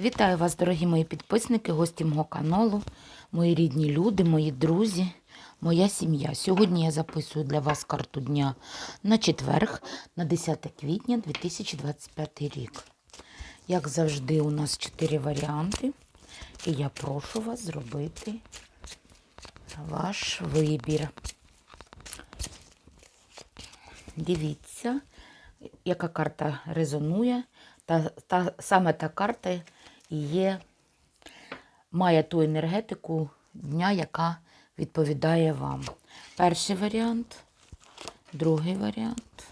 Вітаю вас, дорогі мої підписники, гості мого каналу, мої рідні люди, мої друзі, моя сім'я. Сьогодні я записую для вас карту дня на четверг, на 10 квітня 2025 рік. Як завжди, у нас чотири варіанти, і я прошу вас зробити ваш вибір. Дивіться, яка карта резонує. Та, та, саме та карта є, має ту енергетику дня, яка відповідає вам. Перший варіант, другий варіант,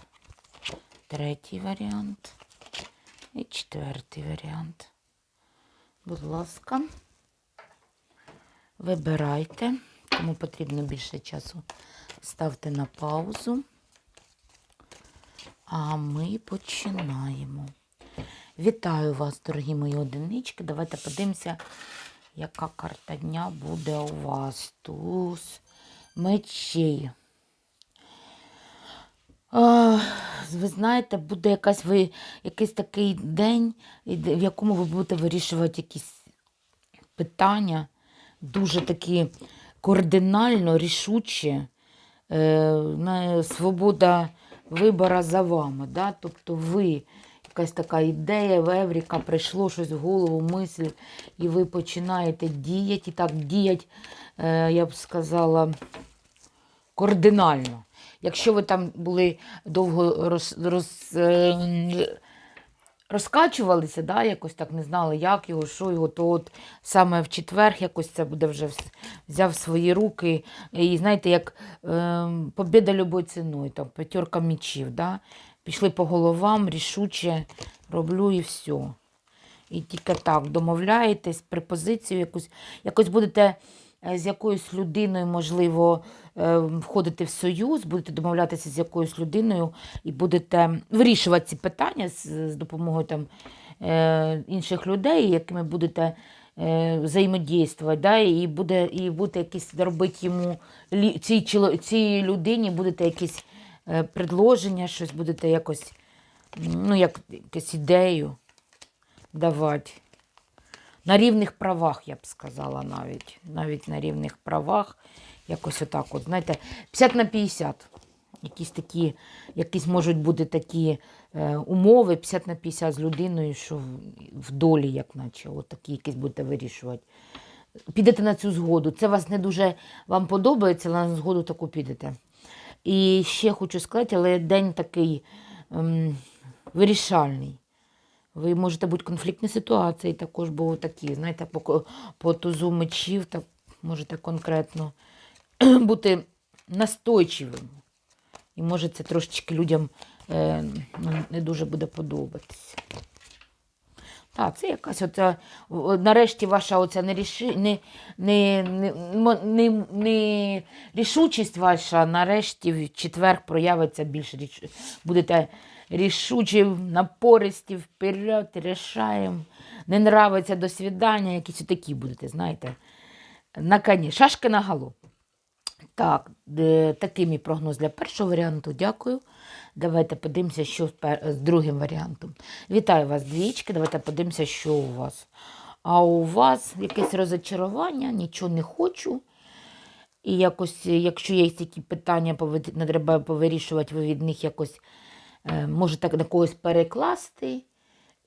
третій варіант і четвертий варіант. Будь ласка, вибирайте. Кому потрібно більше часу, ставте на паузу. А ми починаємо. Вітаю вас, дорогі мої одинички. Давайте подивимося, яка карта дня буде у вас. Туз мечей. Ви знаєте, буде якась ви, якийсь такий день, в якому ви будете вирішувати якісь питання, дуже такі кардинально, рішуче. Е, свобода вибору за вами. Да? Тобто ви якась така ідея, вевріка, прийшло щось в голову, мисль, і ви починаєте діяти. І так діять, е, я б сказала, кардинально. Якщо ви там були довго роз, роз, е, розкачувалися, да, якось так не знали, як його, що його, то от саме в четвер якось це буде вже взяв свої руки. І знаєте, як е, побіда любою ціною, там, п'ятерка мічів. Да? Пішли по головам, рішуче роблю і все. І тільки так домовляєтесь, препозицію якусь, якось будете е, з якоюсь людиною, можливо, е, входити в союз, будете домовлятися з якоюсь людиною і будете вирішувати ці питання з, допомогою там, е, інших людей, якими будете взаємодійствувати, да, і буде і будете якісь робити йому цій, цій людині будете якісь предложення, щось будете якось, ну, як якусь ідею давати. На рівних правах, я б сказала, навіть. Навіть на рівних правах. Якось отак, от, знаєте, 50 на 50. Якісь такі, якісь можуть бути такі е, умови 50 на 50 з людиною, що в, в долі, як наче, от такі якісь будете вирішувати. Підете на цю згоду. Це вас не дуже вам подобається, але на згоду таку підете. І ще хочу сказати, але день такий ем, вирішальний. Ви можете бути в конфліктній ситуації також, бо такі, знаєте, по, по тузу мечів, так можете конкретно бути настойчивим. І може це трошечки людям е, ну, не дуже буде подобатися. Так, це якась оця, нарешті ваша оця неріши, не, не, не, не, не рішучість ваша, нарешті в четвер проявиться більш річ, будете рішучі, напористі, вперед, рішаємо. Не нравиться до свідання, якісь такі будете, знаєте. На коні. Шашки на галоп. Так, е, такий мій прогноз для першого варіанту. Дякую. Давайте подивимося, що з другим варіантом. Вітаю вас, двічки. Давайте подивимося, що у вас. А у вас якесь розочарування, нічого не хочу. І якось, якщо є такі питання, не треба повирішувати, ви від них якось е, можете на когось перекласти.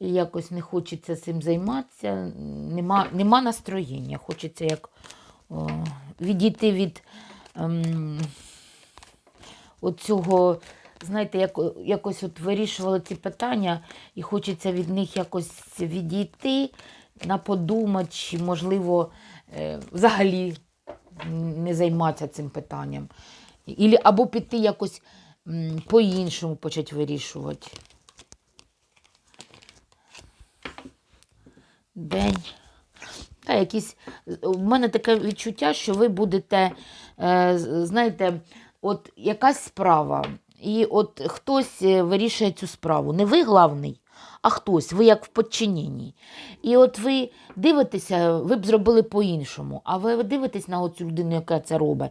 І якось не хочеться цим займатися. Нема, нема настроєння. Хочеться як о, відійти від ем, оцього, знаєте, як, якось от вирішували ці питання, і хочеться від них якось відійти, на подумати, чи, можливо, е, взагалі не займатися цим питанням. Або піти якось по-іншому почати вирішувати. День. Та, якісь... У мене таке відчуття, що ви будете, е, знаєте, от якась справа, і от хтось е, вирішує цю справу. Не ви главний, а хтось, ви як в подчиненні. І от ви дивитеся, ви б зробили по-іншому, а ви дивитесь на цю людину, яка це робить.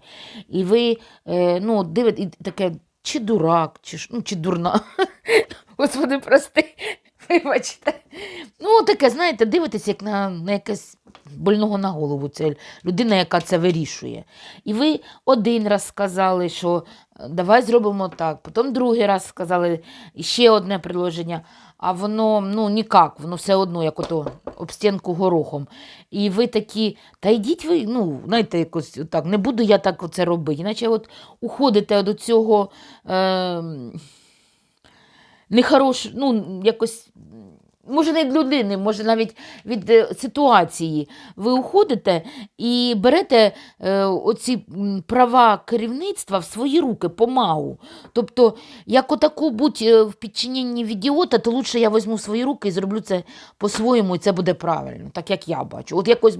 І ви е, ну, дивитесь, і таке, чи дурак, чи, ну, чи дурна. Господи, прости. Вибачте. Ну, таке, знаєте, дивитесь, як на, на якесь больного на голову. Це людина, яка це вирішує. І ви один раз сказали, що е, давай зробимо так, потім другий раз сказали ще одне предложення, а воно ну ніяк, воно все одно, як ото об стінку горохом. І ви такі, та йдіть ви, ну, знаєте, якось так, не буду я так оце робити. Іначе от уходите до цього. Е, нехорош, ну, якось, може, не від людини, може навіть від е, ситуації. Ви уходите і берете е, оці права керівництва в свої руки, помагу. Тобто, як отаку будь е, в підчиненні в ідіота, то лучше я візьму свої руки і зроблю це по-своєму, і це буде правильно, так як я бачу. От якось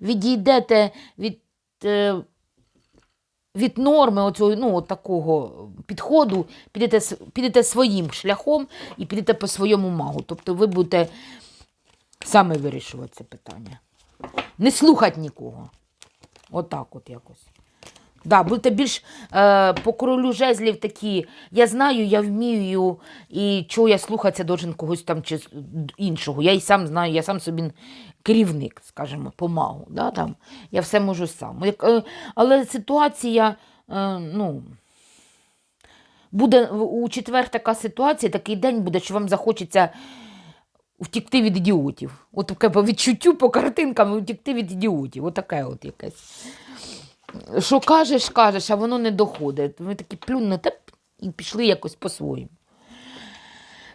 відійдете від. Е, від норми оцього, ну, от такого підходу, підете, підете своїм шляхом і підете по своєму магу. Тобто ви будете саме вирішувати це питання. Не слухати нікого. Отак от якось. Да, будете більш е, по королю жезлів такі, я знаю, я вмію, і чого я слухатися должен когось там чи іншого. Я і сам знаю, я сам собі керівник, скажімо, помагу. Да, там. Я все можу сам. Як, е, але ситуація, е, ну, буде у четвер така ситуація, такий день буде, що вам захочеться втікти від ідіотів. От таке по відчуттю, по картинкам втікти від ідіотів. Отаке от якесь. Що кажеш, кажеш, а воно не доходить. Ви такі плюнете і пішли якось по-своєму.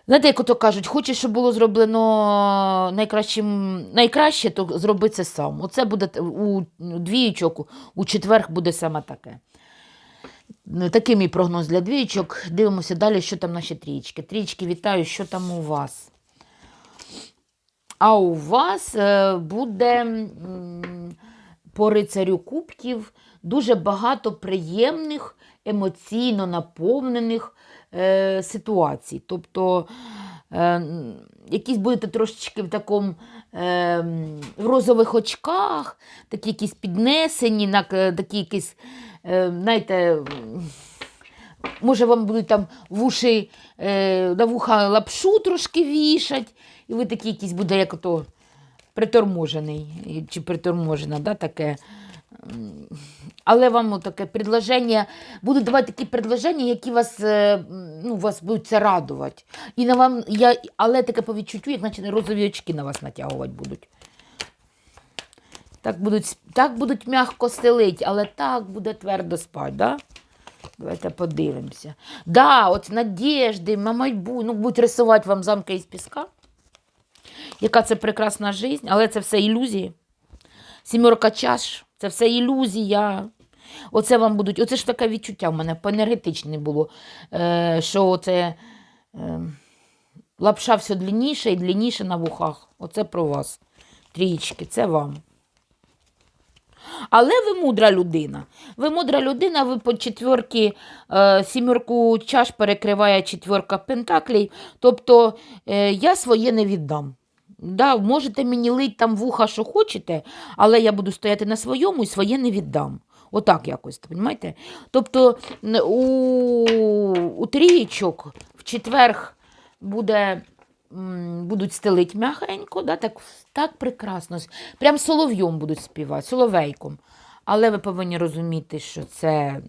Знаєте, як ото кажуть, хочеш, щоб було зроблено найкращим, найкраще, то зроби це сам. Оце буде у двієчок, у четверг буде саме таке. Такий мій прогноз для двієчок. Дивимося далі, що там наші трієчки. Трієчки, вітаю, що там у вас. А у вас е, буде по рицарю кубків дуже багато приємних, емоційно наповнених е, ситуацій. Тобто е, якісь будете трошечки в такому е, в розових очках, такі якісь піднесені, на, такі якісь, е, знаєте, Може, вам будуть там в уші, е, на вуха лапшу трошки вішать, і ви такі якісь буде, як ото приторможений чи приторможена, да, таке. Але вам таке предложення, будуть давати такі предложення, які вас, е, ну, вас будуть це радувати. І на вам, я, але таке по відчуттю, як наче розові очки на вас натягувати будуть. Так будуть, так будуть м'яко стелить, але так буде твердо спати, да? Давайте подивимося. Да, от надіжди, на майбутнє, ну, будуть рисувати вам замки із піска. Яка це прекрасна життя, але це все ілюзії. Сімерка чаш, це все ілюзія. Оце вам будуть, оце ж таке відчуття в мене по-енергетичне було, е, що це е, лапша все длинніше і длинніше на вухах. Оце про вас. Трієчки, це вам. Але ви мудра людина. Ви мудра людина, ви по четверки, е, сімерку чаш перекриває четверка пентаклей. Тобто я своє не віддам. Да, можете мені лить там вуха, що хочете, але я буду стояти на своєму і своє не віддам. Отак якось, розумієте? Тобто у, у трієчок в четверг буде, будуть стелить м'ягенько, да, так, так прекрасно. Прям солов'єм будуть співати, соловейком. Але ви повинні розуміти, що це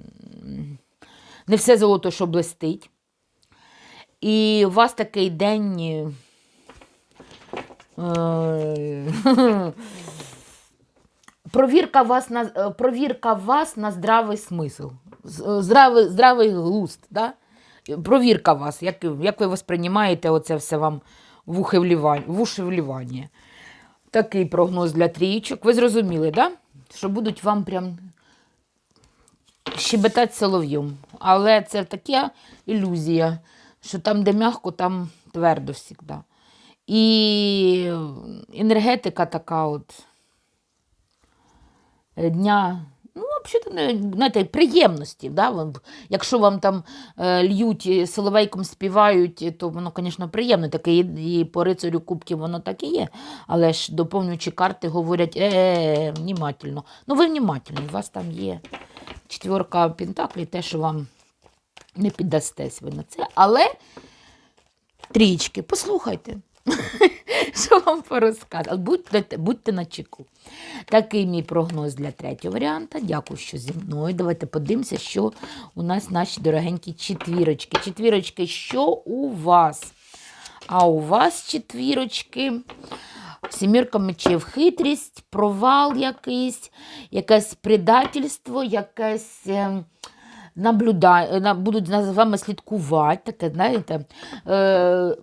не все золото, що блистить. І у вас такий день. Провірка вас на, е, провірка вас на здравий смисл, е, здравий, здравий глузд. Да? Провірка вас, як, як ви восприймаєте оце все вам в уші влівання. Такий прогноз для трієчок. Ви зрозуміли, да? що будуть вам прям щебетати солов'єм. Але це така ілюзія, що там, де м'яко, там твердо завжди. І енергетика така от е, дня. Ну, взагалі, знаєте, приємності. Да? Якщо вам там е, льють, і соловейком співають, то воно, звісно, приємно. Таке і, по рицарю кубків воно так і є. Але ж доповнюючи карти говорять, е, внімательно. Ну, ви внімательні, у вас там є четверка пентаклів, те, що вам не піддастесь ви на це. Але трічки, послухайте. Що вам порозказати? Будьте, будьте на чеку. Такий мій прогноз для третього варіанта. Дякую, що зі мною. Давайте подивимося, що у нас наші дорогенькі четвірочки. Четвірочки, що у вас? А у вас четвірочки. Сімірка мечів, хитрість, провал якийсь, якесь предательство, якесь е, будуть за вами слідкувати, таке, знаєте, е,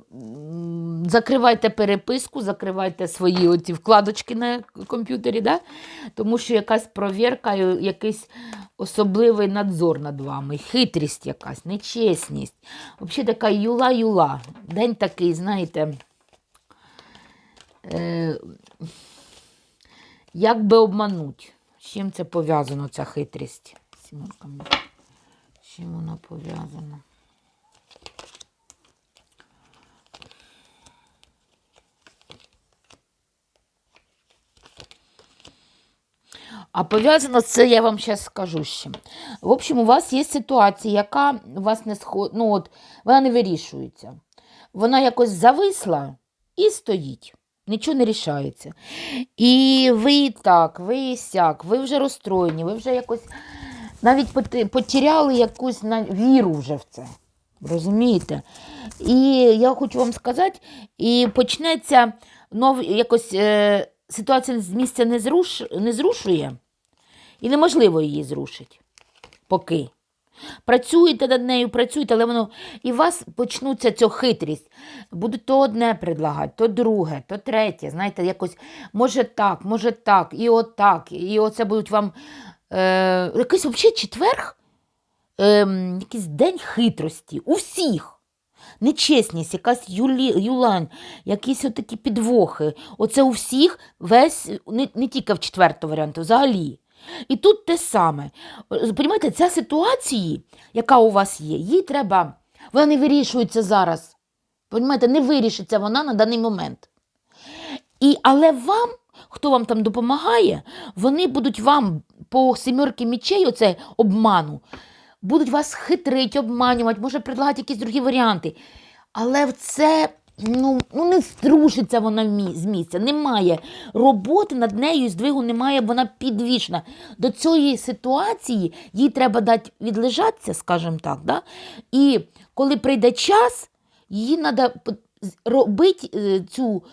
закривайте переписку, закривайте свої оці вкладочки на комп'ютері, да? тому що якась провірка, якийсь особливий надзор над вами, хитрість якась, нечесність. Взагалі така юла-юла. День такий, знаєте. Е, як би обмануть? З чим це пов'язано, ця хитрість? З чим вона пов'язана? А пов'язано це, я вам зараз скажу ще. В общем, у вас є ситуація, яка у вас не сход... ну, от, вона не вирішується. Вона якось зависла і стоїть. Нічого не рішається. І ви так, ви сяк, ви вже розстроєні, ви вже якось навіть потеряли якусь віру вже в це. Розумієте? І я хочу вам сказати, і почнеться нов, якось е, ситуація з місця не, зруш, не зрушує, і неможливо її зрушити. Поки. Працюєте над нею, працюєте, але воно і у вас почнуться ця хитрість. Будуть то одне предлагати, то друге, то третє. Знаєте, якось може так, може так, і отак. І оце будуть вам е, якийсь взагалі четверг, е, якийсь день хитрості у всіх. Нечесність, якась юлі, юлань, якісь отакі підвохи. Оце у всіх весь, не, не тільки в четвертому варіанті, взагалі. І тут те саме. Понімаєте, ця ситуація, яка у вас є, їй треба, вона не вирішується зараз. Понімаєте, не вирішиться вона на даний момент. І, але вам, хто вам там допомагає, вони будуть вам по сімерки мічей, оце обману, будуть вас хитрить, обманювати, може предлагати якісь другі варіанти. Але в це ну, ну не зрушиться вона з місця. Немає роботи над нею, здвигу немає, вона підвішена. До цієї ситуації їй треба дати відлежатися, скажімо так. Да? І коли прийде час, їй треба робити е, цю,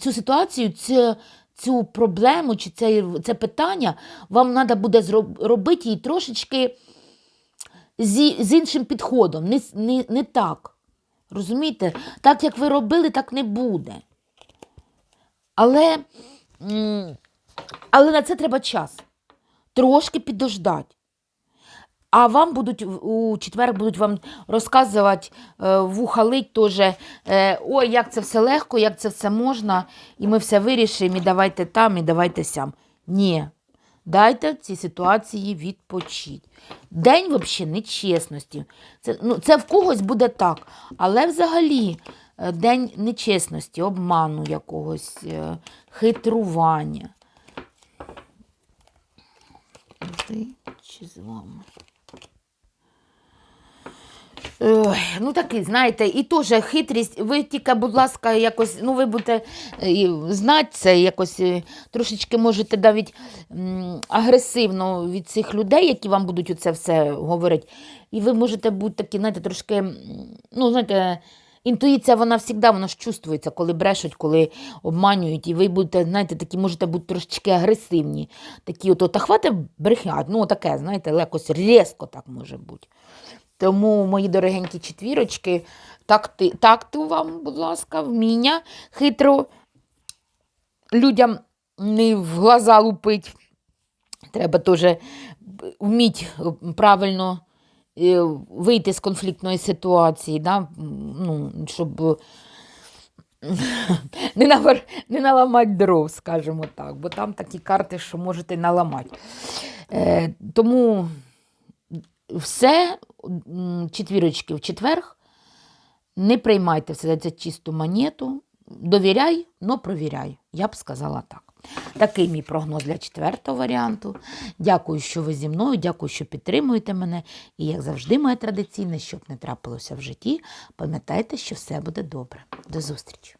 цю ситуацію, цю, цю проблему чи це, це питання, вам треба буде робити її трошечки зі, з іншим підходом, не, не, не так. Розумієте? Так, як ви робили, так не буде. Але, але на це треба час. Трошки підождати. А вам будуть у четвер будуть вам розказувати, е, вуха лить теж, е, ой, як це все легко, як це все можна, і ми все вирішимо, і давайте там, і давайте сям. Ні. Дайте цій ситуації відпочити. День взагалі нечесності. Це, ну, це в когось буде так. Але взагалі е, день нечесності, обману якогось, хитрування. Чи з вами? Ну такий, знаєте, і теж хитрість. Ви тільки, будь ласка, якось, ну ви будете е, знати це, якось е, трошечки можете навіть агресивно від цих людей, які вам будуть оце все говорити. І ви можете бути такі, знаєте, трошки, ну, знаєте, інтуїція, вона завжди вона ж чувствується, коли брешуть, коли обманюють, і ви будете, знаєте, такі можете бути трошечки агресивні. Такі, ото, та хватить брехня, ну таке, знаєте, якось різко так може бути. Тому, мої дорогенькі четвірочки, такти, такту вам, будь ласка, вміння хитро людям не в глаза лупить. Треба теж вміти правильно е, вийти з конфліктної ситуації, да? ну, щоб не, навар... не наламати дров, скажімо так, бо там такі карти, що можете наламати. Е, тому все четвірочки в четверг. Не приймайте все за чисту монету. Довіряй, но провіряй. Я б сказала так. Такий мій прогноз для четвертого варіанту. Дякую, що ви зі мною, дякую, що підтримуєте мене. І, як завжди, моє традиційне, щоб не трапилося в житті, пам'ятайте, що все буде добре. До зустрічі!